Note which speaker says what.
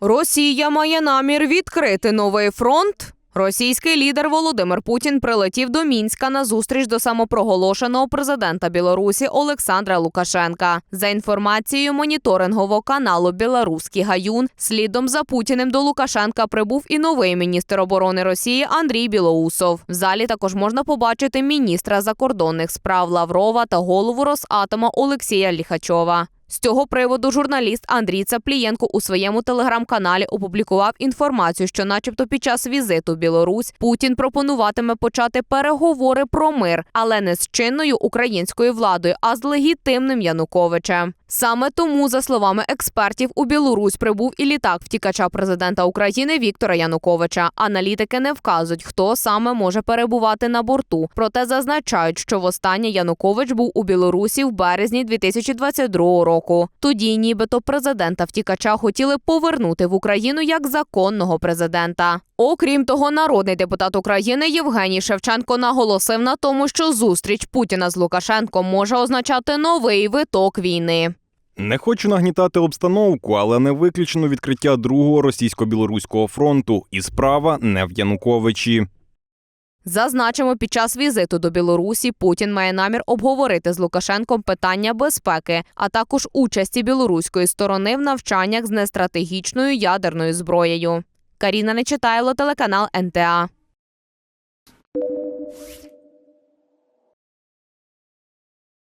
Speaker 1: Росія має намір відкрити новий фронт. Російський лідер Володимир Путін прилетів до Мінська на зустріч до самопроголошеного президента Білорусі Олександра Лукашенка. За інформацією моніторингового каналу Білоруський гаюн, слідом за Путіним до Лукашенка прибув і новий міністр оборони Росії Андрій Білоусов. В залі також можна побачити міністра закордонних справ Лаврова та голову Росатома Олексія Ліхачова. З цього приводу журналіст Андрій Цаплієнко у своєму телеграм-каналі опублікував інформацію, що, начебто, під час візиту в Білорусь Путін пропонуватиме почати переговори про мир, але не з чинною українською владою, а з легітимним Януковичем. Саме тому, за словами експертів, у Білорусь прибув і літак втікача президента України Віктора Януковича. Аналітики не вказують, хто саме може перебувати на борту. Проте зазначають, що востаннє Янукович був у Білорусі в березні 2022 року. Тоді, нібито президента втікача хотіли повернути в Україну як законного президента. Окрім того, народний депутат України Євгеній Шевченко наголосив на тому, що зустріч Путіна з Лукашенком може означати новий виток війни.
Speaker 2: Не хочу нагнітати обстановку, але не виключено відкриття другого російсько-білоруського фронту, і справа не в Януковичі.
Speaker 1: Зазначимо, під час візиту до Білорусі Путін має намір обговорити з Лукашенком питання безпеки, а також участі білоруської сторони в навчаннях з нестратегічною ядерною зброєю. Каріна Нечитайло, телеканал НТА.